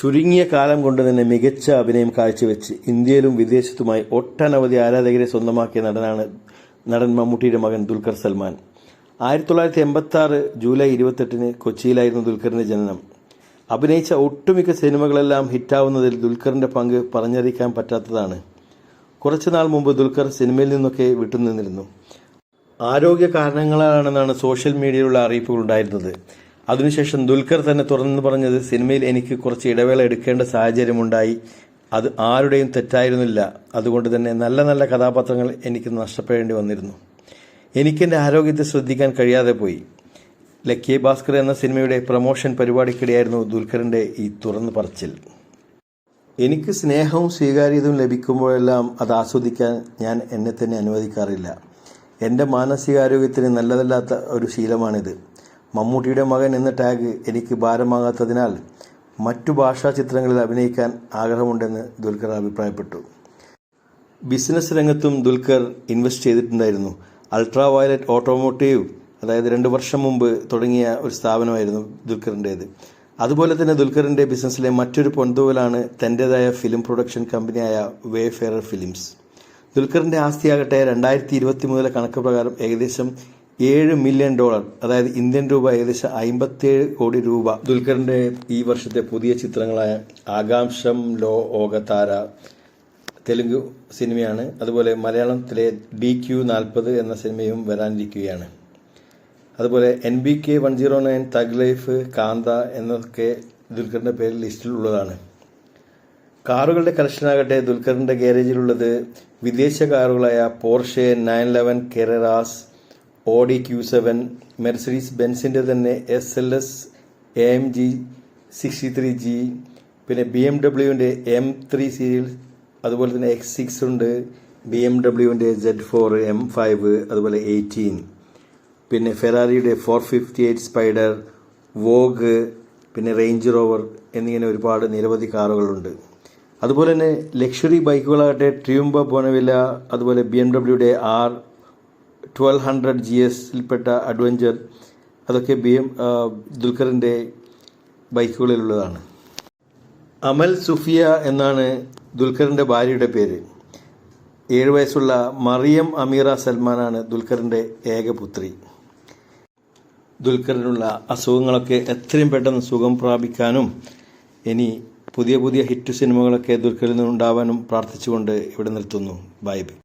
ചുരുങ്ങിയ കാലം കൊണ്ട് തന്നെ മികച്ച അഭിനയം കാഴ്ചവെച്ച് ഇന്ത്യയിലും വിദേശത്തുമായി ഒട്ടനവധി ആരാധകരെ സ്വന്തമാക്കിയ നടനാണ് നടൻ മമ്മൂട്ടിയുടെ മകൻ ദുൽഖർ സൽമാൻ. ആയിരത്തി തൊള്ളായിരത്തി എൺപത്തി ആറ് ജൂലൈ ഇരുപത്തെട്ടിന് കൊച്ചിയിലായിരുന്നു ദുൽഖറിന്റെ ജനനം. അഭിനയിച്ച ഒട്ടുമിക്ക സിനിമകളെല്ലാം ഹിറ്റാവുന്നതിൽ ദുൽഖറിന്റെ പങ്ക് പറഞ്ഞറിയിക്കാൻ പറ്റാത്തതാണ്. കുറച്ചുനാൾ മുമ്പ് ദുൽഖർ സിനിമയിൽ നിന്നൊക്കെ വിട്ടുനിന്നിരുന്നു. ആരോഗ്യ കാരണങ്ങളാണെന്നാണ് സോഷ്യൽ മീഡിയയിലുള്ള അറിയിപ്പുകൾ ഉണ്ടായിരുന്നത്. അതിനുശേഷം ദുൽഖർ തന്നെ തുറന്നു പറഞ്ഞത് സിനിമയിൽ എനിക്ക് കുറച്ച് ഇടവേള എടുക്കേണ്ട സാഹചര്യമുണ്ടായി. അത് ആരുടെയും തെറ്റായിരുന്നില്ല. അതുകൊണ്ട് തന്നെ നല്ല നല്ല കഥാപാത്രങ്ങൾ എനിക്ക് നഷ്ടപ്പെടേണ്ടി വന്നിരുന്നു. എനിക്കെന്റെ ആരോഗ്യത്തെ ശ്രദ്ധിക്കാൻ കഴിയാതെ പോയി. ലക്കി ഭാസ്കർ എന്ന സിനിമയുടെ പ്രൊമോഷൻ പരിപാടിക്കിടെയായിരുന്നു ദുൽഖറിന്റെ ഈ തുറന്നു പറച്ചിൽ. എനിക്ക് സ്നേഹവും സ്വീകാര്യതയും ലഭിക്കുമ്പോഴെല്ലാം അത് ആസ്വദിക്കാൻ ഞാൻ എന്നെ തന്നെ അനുവദിക്കാറില്ല. എന്റെ മാനസികാരോഗ്യത്തിന് നല്ലതല്ലാത്ത ഒരു ശീലമാണിത്. മമ്മൂട്ടിയുടെ മകൻ എന്ന ടാഗ് എനിക്ക് ഭാരമാകാത്തതിനാൽ മറ്റു ഭാഷാ ചിത്രങ്ങളിൽ അഭിനയിക്കാൻ ആഗ്രഹമുണ്ടെന്ന് ദുൽഖർ അഭിപ്രായപ്പെട്ടു. ബിസിനസ് രംഗത്തും ദുൽഖർ ഇൻവെസ്റ്റ് ചെയ്തിട്ടുണ്ടായിരുന്നു. അൾട്രാ വയലറ്റ് ഓട്ടോമോട്ടീവ് അതായത് രണ്ട് വർഷം മുമ്പ് തുടങ്ങിയ ഒരു സ്ഥാപനമായിരുന്നു ദുൽഖറിന്റേത്. അതുപോലെ തന്നെ ദുൽഖറിന്റെ ബിസിനസ്സിലെ മറ്റൊരു പൊന്തൂവലാണ് തന്റേതായ ഫിലിം പ്രൊഡക്ഷൻ കമ്പനിയായ വേ ഫെയർ ഫിലിംസ് ദുൽഖറിന്റെ ആസ്തിയാകട്ടെ രണ്ടായിരത്തി ഇരുപത്തി മൂന്നിലെ കണക്ക് പ്രകാരം ഏകദേശം ഏഴ് മില്യൺ ഡോളർ അതായത് ഇന്ത്യൻ രൂപ ഏകദേശം അമ്പത്തിയേഴ് കോടി രൂപ. ദുൽഖറിന്റെ ഈ വർഷത്തെ പുതിയ ചിത്രങ്ങളായ ആകാംക്ഷം ലോ ഓകതാര തെലുങ്ക് സിനിമയാണ്. അതുപോലെ മലയാളത്തിലെ ഡി ക്യു നാൽപ്പത് എന്ന സിനിമയും വരാനിരിക്കുകയാണ്. അതുപോലെ N B K one zero nine thug life Kaantha എന്നൊക്കെ ദുൽഖറിന്റെ പേരിൽ ലിസ്റ്റിലുള്ളതാണ് കാറുകളുടെ കളക്ഷനാകട്ടെ ദുൽഖറിന്റെ ഗാരേജിലുള്ളത് വിദേശ കാറുകളായ പോർഷെ നയൻ ലെവൻ കെററാസ് ഓഡി ക്യൂ സെവൻ മെർസിഡീസ് ബെൻസിന്റെ തന്നെ S L S A M G sixty three G പിന്നെ ബി എം ഡബ്ല്യുവിന്റെ എം ത്രീ സീരീസ് അതുപോലെ തന്നെ എക്സ് സിക്സ് ഉണ്ട് ബി എം ഡബ്ല്യുവിന്റെ ജെഡ് ഫോർ എം ഫൈവ് അതുപോലെ എയ്റ്റീൻ പിന്നെ ഫെറാറിയുടെ four fifty eight spider vogue പിന്നെ റേഞ്ച് റോവർ എന്നിങ്ങനെ ഒരുപാട് നിരവധി കാറുകളുണ്ട്. അതുപോലെ തന്നെ ലക്ഷറി ബൈക്കുകളാകട്ടെ ട്രിയുംബ ബോണവില അതുപോലെ ബി എം ഡബ്ല്യുടെ ആർ ട്വൽവ് ഹൺഡ്രഡ് ജി എസിൽപ്പെട്ട അഡ്വഞ്ചർ അതൊക്കെ ബി എം ദുൽഖറിന്റെ ബൈക്കുകളിലുള്ളതാണ്. അമൽ സുഫിയ എന്നാണ് ദുൽഖറിന്റെ ഭാര്യയുടെ പേര്. ഏഴ് വയസ്സുള്ള മറിയം അമീറ സൽമാനാണ് ദുൽഖറിന്റെ ഏക പുത്രി. ദുൽഖറിനുള്ള അസുഖങ്ങളൊക്കെ എത്രയും പെട്ടെന്ന് സുഖം പ്രാപിക്കാനും ഇനി പുതിയ പുതിയ ഹിറ്റ് സിനിമകളൊക്കെ ദുൽഖറിൽ നിന്നുണ്ടാവാനും പ്രാർത്ഥിച്ചുകൊണ്ട് ഇവിടെ നിർത്തുന്നു. Bye bye